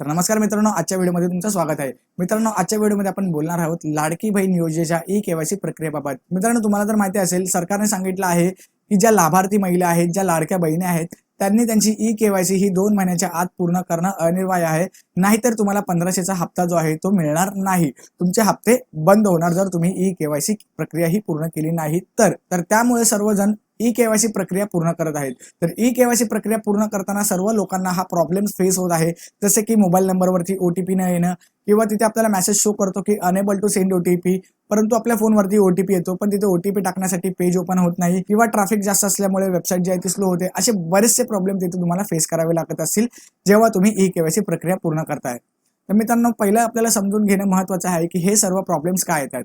तर नमस्कार मित्रांनो आजच्या व्हिडिओमध्ये तुमचं स्वागत आहे. मित्रांनो आजच्या व्हिडिओमध्ये आपण बोलणार आहोत लाडकी बहीण योजनेच्या ई केवायसी प्रक्रियेबाबत. मित्रांनो तुम्हाला जर माहिती असेल सरकारने सांगितलं आहे की ज्या लाभार्थी महिला आहेत ज्या लाडक्या बहिणी आहेत त्यांनी त्यांची ई केवायसी ही दोन महिन्याच्या आत पूर्ण करणं अनिवार्य आहे. नाहीतर तुम्हाला पंधराशेचा हप्ता जो आहे तो मिळणार नाही. तुमचे हप्ते बंद होणार जर तुम्ही ई केवायसी प्रक्रिया ही पूर्ण केली नाही तर. तर त्यामुळे सर्वजण ई केवायसी प्रक्रिया पूर्ण करत आहेत. तर ई केवायसी प्रक्रिया पूर्ण करताना सर्व लोकांना हा प्रॉब्लेम फेस होत आहे. जसे की मोबाईल नंबरवरती ओटीपी न येणं किंवा तिथे आपल्याला मेसेज शो करतो की अनेबल टू सेंड ओटीपी परंतु आपल्या फोनवरती ओटीपी येतो पण तिथे ओटीपी टाकण्यासाठी पेज ओपन होत नाही किंवा ट्रॅफिक जास्त असल्यामुळे वेबसाईट जी आहे ती स्लो होते. असे बरेचसे प्रॉब्लेम तिथे तुम्हाला फेस करावे लागत असतील जेव्हा तुम्ही ई केवायसी प्रक्रिया पूर्ण करताय. तर मित्रांनो पहिलं आपल्याला समजून घेणं महत्वाचं आहे की हे सर्व प्रॉब्लेम्स काय येतात?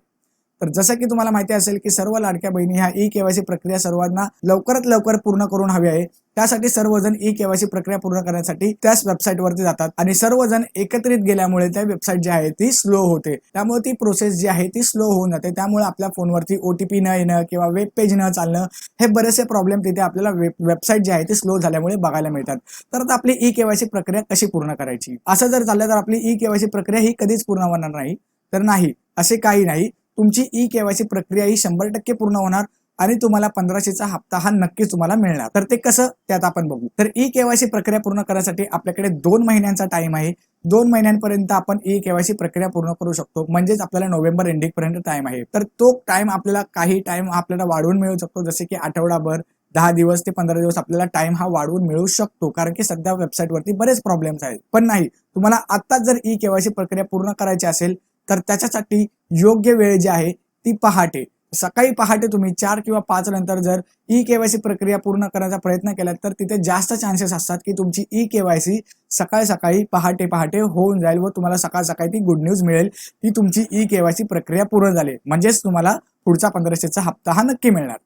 तर जसं की तुम्हाला माहिती असेल की सर्व लाडक्या बहिणी ह्या ई केवायसी प्रक्रिया सर्वांना लवकरात लवकर पूर्ण करून हवी आहे. त्यासाठी सर्वजण ई केवायसी प्रक्रिया पूर्ण करण्यासाठी त्याच वेबसाईटवरती जातात आणि सर्वजण एकत्रित गेल्यामुळे त्या वेबसाईट जी आहे ती स्लो होते. त्यामुळे ती प्रोसेस जी आहे ती स्लो होऊन जाते. त्यामुळे आपल्या फोनवरती ओटीपी न येणं किंवा वेब पेज न चालणं हे बरेचसे प्रॉब्लेम तिथे आपल्याला वेब वेबसाईट जी आहे ती स्लो झाल्यामुळे बघायला मिळतात. तर आता आपली ई केवायसी प्रक्रिया कशी पूर्ण करायची? असं जर झालं तर आपली ई केवायसी प्रक्रिया ही कधीच पूर्ण होणार नाही. तर नाही असे काही नाही. तुमची ई केवायसी प्रक्रिया ही शंभर टक्के पूर्ण होणार आणि तुम्हाला पंधराशेचा हप्ता हा नक्कीच तुम्हाला मिळणार. तर ते कसं? त्यात आपण बघू. तर ई केवायसी प्रक्रिया पूर्ण करण्यासाठी आपल्याकडे दोन महिन्यांचा टाइम आहे. दोन महिन्यांपर्यंत आपण ई केवायसी प्रक्रिया पूर्ण करू शकतो. म्हणजेच आपल्याला नोव्हेंबर एंडिंग पर्यंत टाइम आहे. तर तो टाइम आपल्याला काही टाइम आपल्याला वाढवून मिळू शकतो. जसे की आठवडाभर दहा दिवस ते पंधरा दिवस आपल्याला टाइम हा वाढवून मिळू शकतो. कारण की सध्या वेबसाईटवरती बरेच प्रॉब्लेम्स आहेत. पण नाही. तुम्हाला आत्ताच जर ई केवायसी प्रक्रिया पूर्ण करायची असेल तर त्याच्यासाठी योग्य वेळ जी आहे ती पहाटे. सकाळी पहाटे तुम्ही चार किंवा पाच नंतर जर ई केवायसी प्रक्रिया पूर्ण करण्याचा प्रयत्न केला तर तिथे जास्त चान्सेस असतात की तुमची ई केवायसी सकाळी सकाळी पहाटे पहाटे होऊन जाईल व तुम्हाला सकाळ सकाळी ती गुड न्यूज मिळेल. की तुमची ई केवायसी प्रक्रिया पूर्ण झाली. म्हणजेच तुम्हाला पुढचा पंधराशेचा हप्ता हा नक्की मिळणार.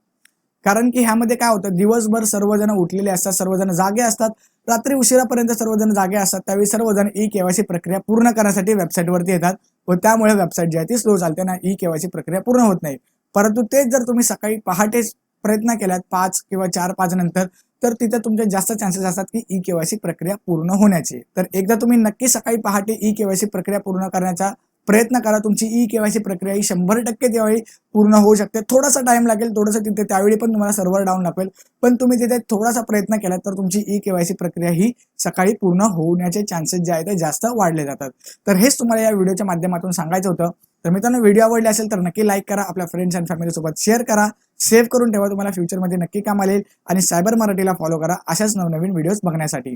कारण की ह्यामध्ये काय होतं दिवसभर सर्वजण उठलेले असतात सर्वजण जागे असतात. रात्री उशिरापर्यंत सर्वजण जागे असतात. त्यावेळी सर्वजण ई केवायसी प्रक्रिया पूर्ण करण्यासाठी वेबसाईटवरती येतात. व त्यामुळे वेबसाईट जी आहे ती स्लो चालते ना ई केवायसी प्रक्रिया पूर्ण होत नाही. परंतु तेच जर तुम्ही सकाळी पहाटेच प्रयत्न केलात पाच किंवा चार पाच नंतर तर तिथे तुमचे जास्त चान्सेस असतात की ई केवायसी प्रक्रिया पूर्ण होण्याची. तर एकदा तुम्ही नक्की सकाळी पहाटे ई केवायसी प्रक्रिया पूर्ण करण्याचा प्रयत्न करा. तुमची ई केवायसी प्रक्रिया ही शंभर टक्के त्यावेळी पूर्ण होऊ शकते. थोडासा टाइम लागेल थोडंसं तिथे त्यावेळी पण तुम्हाला सर्व्हर डाऊन लागेल. पण तुम्ही तिथे थोडासा प्रयत्न केला तर तुमची ई केवायसी प्रक्रिया ही सकाळी पूर्ण होण्याचे चान्सेस जे आहेत ते जास्त वाढले जातात. तर हेच तुम्हाला या व्हिडिओच्या माध्यमातून सांगायचं होतं. तर मित्रांनो व्हिडिओ आवडले असेल तर नक्की लाईक करा आपल्या फ्रेंड्स अँड फॅमिली सोबत शेअर करा. सेव्ह करून ठेवा तुम्हाला फ्युचरमध्ये नक्की काम आलेल. आणि सायबर मराठीला फॉलो करा अशाच नवनवीन व्हिडिओज बघण्यासाठी.